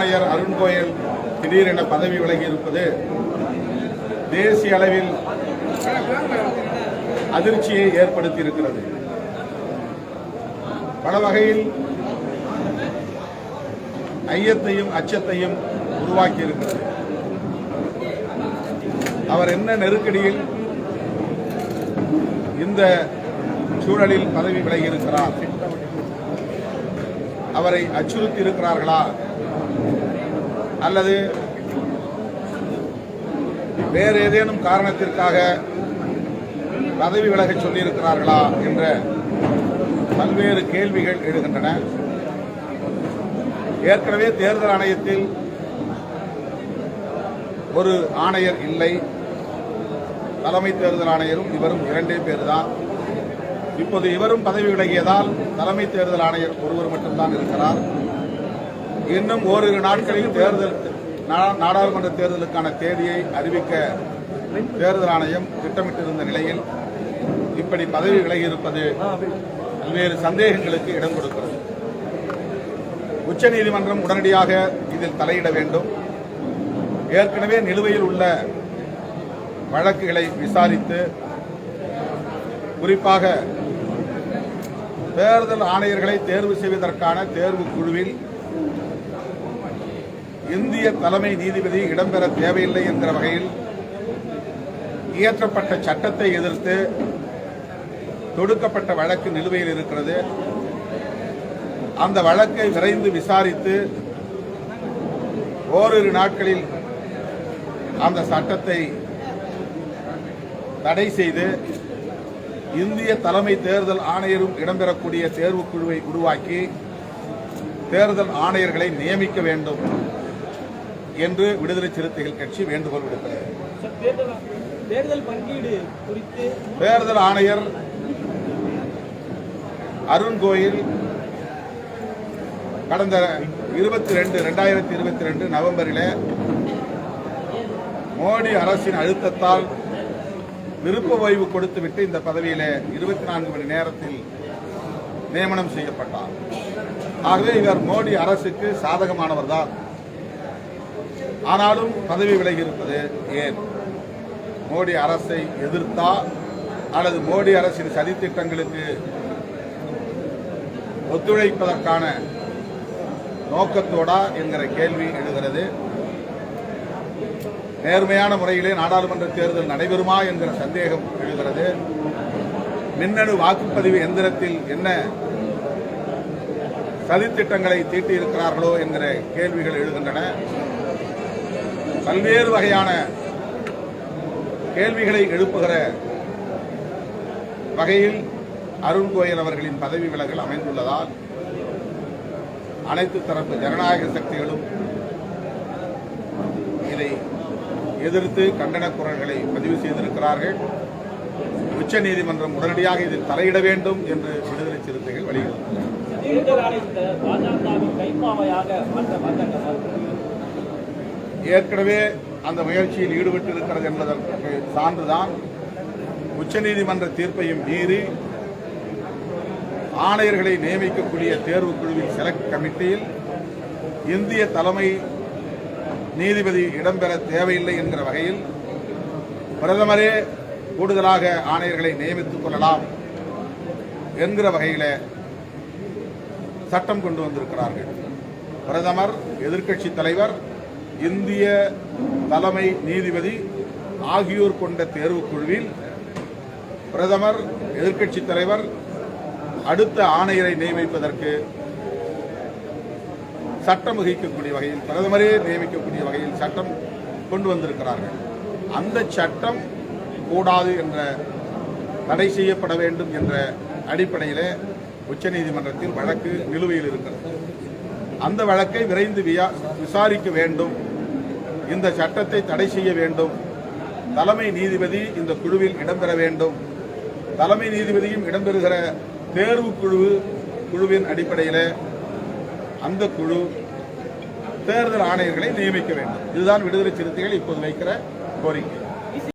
ஆணையர் அருண் கோயல் திடீரென பதவி விலகி இருப்பது தேசிய அளவில் அதிர்ச்சியை ஏற்படுத்தி இருக்கிறது பல வகையில் ஐயத்தையும் அச்சத்தையும் உருவாக்கி இருக்கிறது அவர் என்ன நெருக்கடியில் இந்த சூழலில் பதவி விலகியிருக்கிறார் அவரை அச்சுறுத்தி இருக்கிறார்களா? அல்லது வேறு ஏதேனும் காரணத்திற்காக பதவி விலகச் சொல்லியிருக்கிறார்களா என்ற பல்வேறு கேள்விகள் எழுகின்றன. ஏற்கனவே தேர்தல் ஆணையத்தில் ஒரு ஆணையர் இல்லை. தலைமை தேர்தல் ஆணையரும் இவரும் இரண்டே பேர் தான் இப்போது இவரும் பதவி விலகியதால் தலைமை தேர்தல் ஆணையர் ஒருவர் மட்டும்தான் இருக்கிறார். இன்னும் ஓரிரு நாட்களில் தேர்தல் நாடாளுமன்ற தேர்தலுக்கான தேதியை அறிவிக்க தேர்தல் ஆணையம் திட்டமிட்டிருந்த நிலையில் இப்படி பதவி விலகியிருப்பது பல்வேறு சந்தேகங்களுக்கு இடம் கொடுக்கிறது. உச்சநீதிமன்றம் உடனடியாக இதில் தலையிட வேண்டும். ஏற்கனவே நிலுவையில் உள்ள வழக்குகளை விசாரித்து குறிப்பாக தேர்தல் ஆணையர்களை தேர்வு செய்வதற்கான தேர்வு குழுவில் இந்திய தலைமை நீதிபதி இடம்பெற தேவையில்லை என்கிற வகையில் இயற்றப்பட்ட சட்டத்தை எதிர்த்து தொடுக்கப்பட்ட வழக்கு நிலுவையில் இருக்கிறது. அந்த வழக்கை விரைந்து விசாரித்து ஓரிரு நாட்களில் அந்த சட்டத்தை தடை செய்து இந்திய தலைமை தேர்தல் ஆணையரும் இடம்பெறக்கூடிய தேர்வுக் குழுவை உருவாக்கி தேர்தல் ஆணையர்களை நியமிக்க வேண்டும். என்று விடுதலை சிறுத்தைகள் கட்சி வேண்டுகோள் விடுக்கிறது தேர்தல் ஆணையர் அருண் கோயில் கடந்த இருபத்தி ரெண்டு ரெண்டாயிரத்தி இருபத்தி ரெண்டு நவம்பரில் மோடி அரசின் அழுத்தத்தால் விருப்ப ஓய்வு கொடுத்துவிட்டு இந்த பதவியில இருபத்தி நான்கு மணி நேரத்தில் நியமனம் செய்யப்பட்டார். ஆகவே இவர் மோடி அரசுக்கு சாதகமானவர் தான் ஆனாலும் பதவி விலகி இருப்பது ஏன்? மோடி அரசை எதிர்த்தா அல்லது மோடி அரசின் சதித்திட்டங்களுக்கு ஒத்துழைப்பதற்கான நோக்கத்தோடா என்கிற கேள்வி எழுகிறது. நேர்மையான முறையிலே நாடாளுமன்ற தேர்தல் நடைபெறுமா என்கிற சந்தேகம் எழுகிறது. மின்னணு வாக்குப்பதிவு எந்திரத்தில் என்ன சதித்திட்டங்களை தீட்டியிருக்கிறார்களோ என்கிற கேள்விகள் எழுகின்றன. பல்வேறு வகையான கேள்விகளை எழுப்புகிற வகையில் அருண் கோயல் அவர்களின் பதவி விலகல் அமைந்துள்ளதால் அனைத்து தரப்பு ஜனநாயக சக்திகளும் இதை எதிர்த்து கண்டன குரல்களை பதிவு செய்திருக்கிறார்கள். உச்ச நீதிமன்றம் உடனடியாக இதில் தலையிட வேண்டும் என்று விடுதலை சிறுத்தைகள் வலியுறுத்தினர். ஏற்கனவே அந்த முயற்சியில் ஈடுபட்டு இருக்கிறது என்பதற்கு சான்றுதான். உச்சநீதிமன்ற தீர்ப்பையும் மீறி ஆணையர்களை நியமிக்கக்கூடிய தேர்வுக் குழுவின் செலக்ட் கமிட்டியில் இந்திய தலைமை நீதிபதி இடம்பெற தேவையில்லை என்கிற வகையில் பிரதமரே கூடுதலாக ஆணையர்களை நியமித்துக் கொள்ளலாம் என்கிற வகையில் சட்டம் கொண்டு வந்திருக்கிறார்கள். பிரதமர் எதிர்க்கட்சி தலைவர் இந்திய தலைமை நீதிபதி ஆகியோர் கொண்ட தேர்வுக் குழுவில் பிரதமர் எதிர்க்கட்சி தலைவர் அடுத்த ஆணையரை நியமிப்பதற்கு சட்டம் வகிக்கக்கூடிய வகையில் பிரதமரே நியமிக்கக்கூடிய வகையில் சட்டம் கொண்டு வந்திருக்கிறார்கள். அந்த சட்டம் கூடாது என்ற தடை செய்யப்பட வேண்டும் என்ற அடிப்படையிலே உச்சநீதிமன்றத்தில் வழக்கு நிலுவையில் இருக்கிறது. அந்த வழக்கை விரைந்து வியா- விசாரிக்க வேண்டும். இந்த சட்டத்தை தடை செய்ய வேண்டும். தலைமை நீதிபதி இந்த குழுவில் இடம்பெற வேண்டும். தலைமை நீதிபதியும் இடம்பெறுகிற தேர்வு குழு குழுவின் அடிப்படையில் அந்த குழு தேர்தல் ஆணையர்களை நியமிக்க வேண்டும். இதுதான் விடுதலை சிறுத்தைகள் இப்போது வைக்கிற கோரிக்கை.